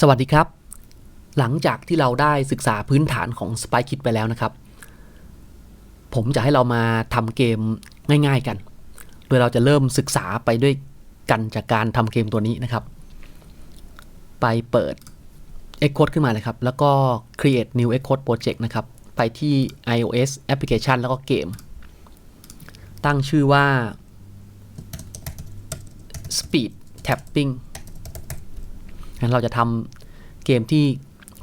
สวัสดีครับ หลังจากที่เราได้ศึกษาพื้นฐานของ Spy Kit ไปแล้วนะครับ ผมจะให้เรามาทำเกมง่ายๆกัน โดยเราจะเริ่มศึกษาไปด้วยกันจากการทำเกมตัวนี้นะครับ ไปเปิด Xcode ขึ้นมาเลยครับ แล้วก็ create new Xcode project นะครับ ไปที่ iOS application แล้วก็เกม ตั้งชื่อว่า speed tapping งั้นเราจะทำเกมที่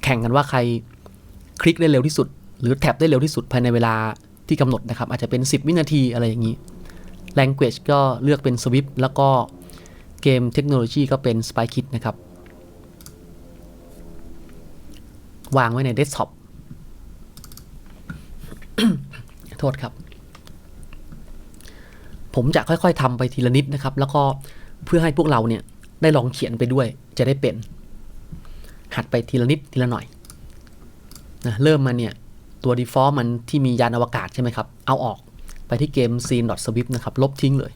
แข่งกันว่าใครคลิกได้เร็วที่สุด หรือแท็บได้เร็วที่สุดภายในเวลาที่กำหนดนะครับ อาจจะเป็น 10 วินาทีอะไรอย่างนี้ language ก็เลือกเป็น Swift แล้วก็เกมเทคโนโลยีก็เป็น SpyKit นะครับ วางไว้ในเดสก์ท็อปโทษครับ ผมจะค่อยๆทำไปทีละนิดนะครับ แล้วก็เพื่อให้พวกเราเนี่ย ได้ลองเขียนไปด้วยจะได้เป็น หัดไปทีละนิดทีละหน่อยนะเริ่มมาเนี่ย ตัว default มันที่มียานอวกาศใช่ไหมครับ เอาออกไปที่เกม scene.swift นะครับ ลบทิ้งเลย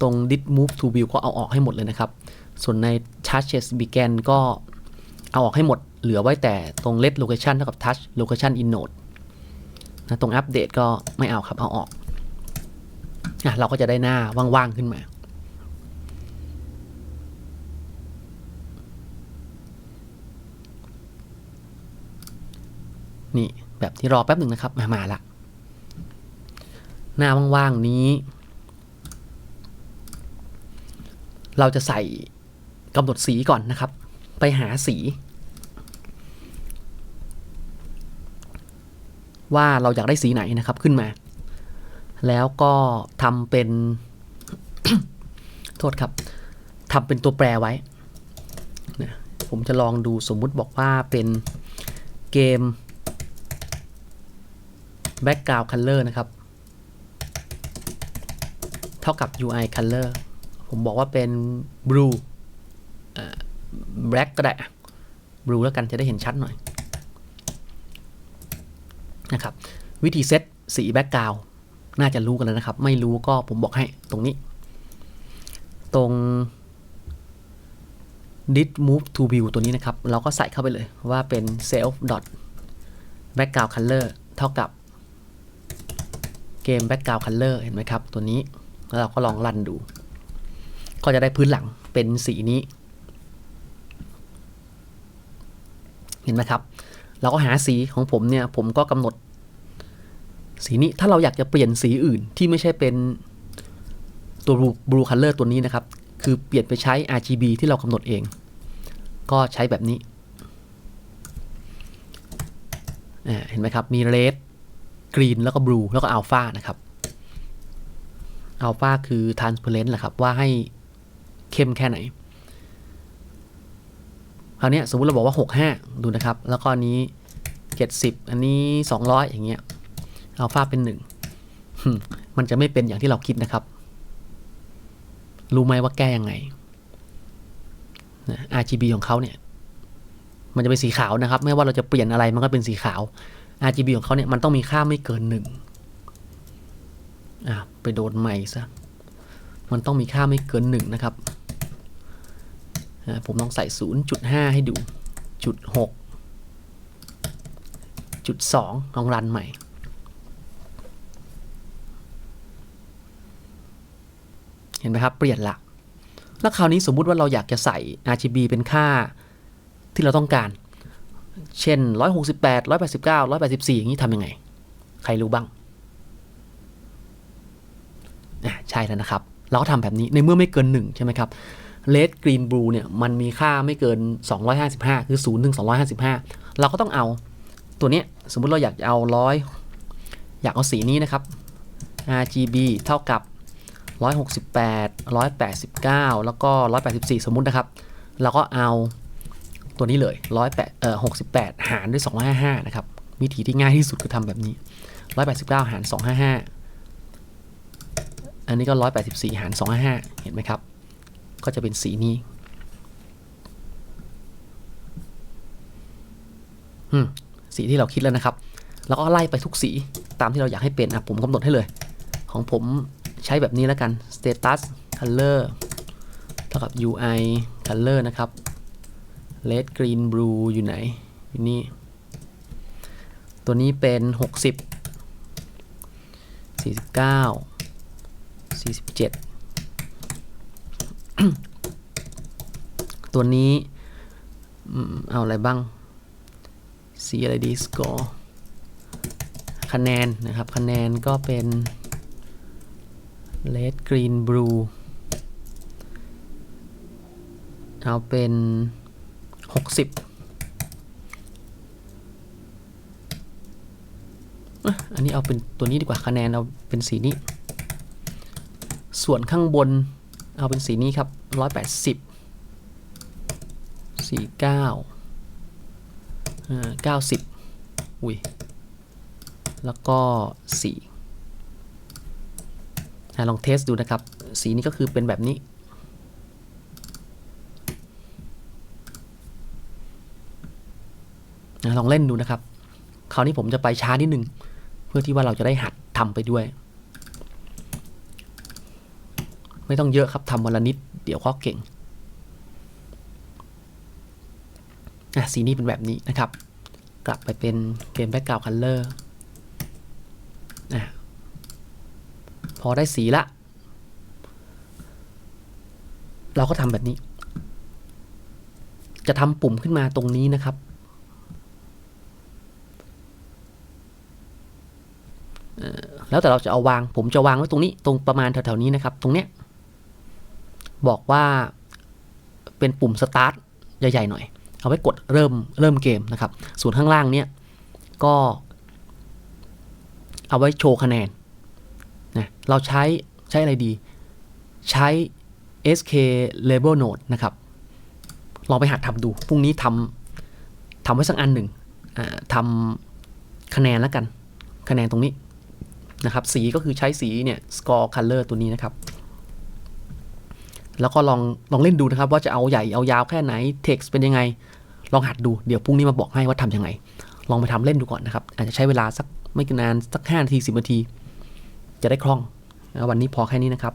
ตรง did move to view ก็เอาออกให้หมดเลยนะครับ ส่วนใน touches began ก็เอาออกให้หมด เหลือไว้แต่ตรง let location เท่ากับ touch location in node นะตรงอัปเดตก็ไม่เอาครับ เอาออกอะเราก็จะได้หน้าว่างๆขึ้นมา นี่แบบที่รอแป๊บหนึ่งนะครับ มามาละ หน้าว่างๆนี้ เราจะใส่กำหนดสีก่อนนะครับ ไปหาสีว่าเราอยากได้สีไหนนะครับขึ้นมา แล้วก็ทำเป็น โทษครับทำเป็นตัวแปรไว้นะผมจะลองดูสมมุติบอกว่าเป็นเกม background color นะครับ เท่ากับ UI color ผมบอกว่าเป็น blue black ก็ได้ blue แล้วกันจะได้เห็นชัดหน่อยนะครับ วิธีเซตสี background น่าจะรู้กันแล้วนะครับ ไม่รู้ก็ผมบอกให้ตรงนี้ ตรง did move to view ตัวนี้นะครับ เราก็ใส่เข้าไปเลยว่าเป็น self dot background color เท่ากับ เกม background color เห็นไหมครับ ตัวนี้ แล้วเราก็ลองรันดู ก็จะได้พื้นหลังเป็นสีนี้ เห็นไหมครับ เราก็หาสีของผมเนี่ย ผมก็กำหนด สีนี้ถ้าเราอยากจะเปลี่ยนสีอื่นที่ไม่ใช่เป็นตัว blue color ตัวนี้นะครับ คือเปลี่ยนไปใช้ RGB ที่เรากำหนดเอง ก็ใช้แบบนี้เห็นไหมครับ มี red กรีนแล้วก็บลูแล้วก็อัลฟานะครับอัลฟาคือ transparent แหละครับ ว่าให้เข้มแค่ไหนคราวนี้สมมติเราบอกว่า 65 ดูนะครับ แล้วก็นี้ 70 อันนี้ 200 อย่างเงี้ยอัลฟาเป็น 1 มันจะไม่เป็นอย่างที่เราคิดนะครับ รู้ไหมว่าแก้ยังไง RGB ของเขาเนี่ย มันจะเป็นสีขาวนะครับ ไม่ว่าเราจะเปลี่ยนอะไรมันก็เป็นสีขาว RGB ของเขาเนี่ยมันต้องมีค่าไม่เกินหนึ่งอะไปโดนใหม่ซะ มันต้องมีค่าไม่เกินหนึ่งนะครับ ผมลองใส่ 0.5 ให้ดู จุด6จุด2ลองรันใหม่ เห็นไหมครับ เปลี่ยนละ แล้วคราวนี้สมมุติว่าเราอยากจะใส่ RGB เป็นค่าที่เราต้องการ เช่น 168 189 184 อย่างนี้ทำยังไง ใครรู้บ้างใช่แล้วนะครับ เราก็ทำแบบนี้ในเมื่อไม่เกิน 1 ใช่ไหมครับ Red Green Blue เนี่ยมันมีค่าไม่เกิน 255 คือ0ถึง255 เราก็ต้องเอาตัวนี้สมมุติเราอยากเอา100อยากเอาสีนี้นะครับ RGB เท่ากับ 168 189 แล้วก็ 184 สมมุตินะครับ เราก็เอา ตัวนี้เลยร้อยแปดเอ่อหกสิบแปดหารด้วยสองห้าห้านะครับ วิธีที่ง่ายที่สุดคือทำแบบนี้ร้อยแปดสิบเก้าหารสองห้าห้าอันนี้ก็ร้อยแปดสิบสี่หารสองห้าห้าเห็นไหมครับ ก็จะเป็นสีนี้สีที่เราคิดแล้วนะครับ แล้วก็ไล่ไปทุกสีตามที่เราอยากให้เป็นอะผมกำหนดให้เลย ของผมใช้แบบนี้แล้วกัน status color เท่ากับ UI color นะครับ red green blue อยู่ไหน อยู่นี่ ตัวนี้เป็น 60 49 47 ตัวนี้เอาอะไรบ้างสีอะไรดี score คะแนนนะครับ คะแนนก็เป็น red green blue เอาเป็น 60อะอันนี้เอาเป็นตัวนี้ดีกว่าคะแนนเอาเป็นสีนี้ ส่วนข้างบนเอาเป็นสีนี้ครับ180 49อ่า90อุ้ยแล้วก็สี่ลองเทสดูนะครับ สีนี้ก็คือเป็นแบบนี้ นะลองเล่นดูนะครับ คราวนี้ผมจะไปช้านิดนึง เพื่อที่ว่าเราจะได้หัดทำไปด้วย ไม่ต้องเยอะครับทำวันละนิด เดี๋ยวก็เก่งอะสีนี้เป็นแบบนี้นะครับ กลับไปเป็นเกมแบ็กกราวด์คัลเลอร์อะพอได้สีละ เราก็ทำแบบนี้ จะทำปุ่มขึ้นมาตรงนี้นะครับ แล้วแต่เราจะเอาวาง ผมจะวางไว้ตรงนี้ตรงประมาณแถวๆนี้นะครับ ตรงเนี้ยบอกว่าเป็นปุ่มสตาร์ทใหญ่ๆหน่อย เอาไว้กดเริ่มเริ่มเกมนะครับ ส่วนข้างล่างเนี้ยก็ เอาไว้โชว์คะแนนนะเราใช้ใช้อะไรดี ใช้ SK Label Node นะครับลองไปหัดทำดูพรุ่งนี้ทำทำไว้สักอันหนึ่งทำคะแนนแล้วกัน คะแนนตรงนี้ นะครับ สีก็คือใช้สีเนี่ย score color ตัวนี้นะครับ แล้วก็ลองลองเล่นดูนะครับ ว่าจะเอาใหญ่เอายาวแค่ไหน text เป็นยังไง ลองหัดดูเดี๋ยวพรุ่งนี้มาบอกให้ว่าทำยังไง ลองไปทำเล่นดูก่อนนะครับ อาจจะใช้เวลาสักไม่นานสัก5นาที10นาที จะได้คล่อง วันนี้พอแค่นี้นะครับ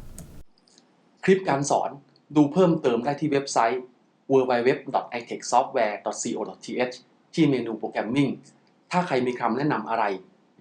คลิปการสอนดูเพิ่มเติมได้ที่เว็บไซต์ www.itechsoftware.co.th ที่เมนูโปรแกรมมิ่งถ้าใครมีคำแนะนำอะไร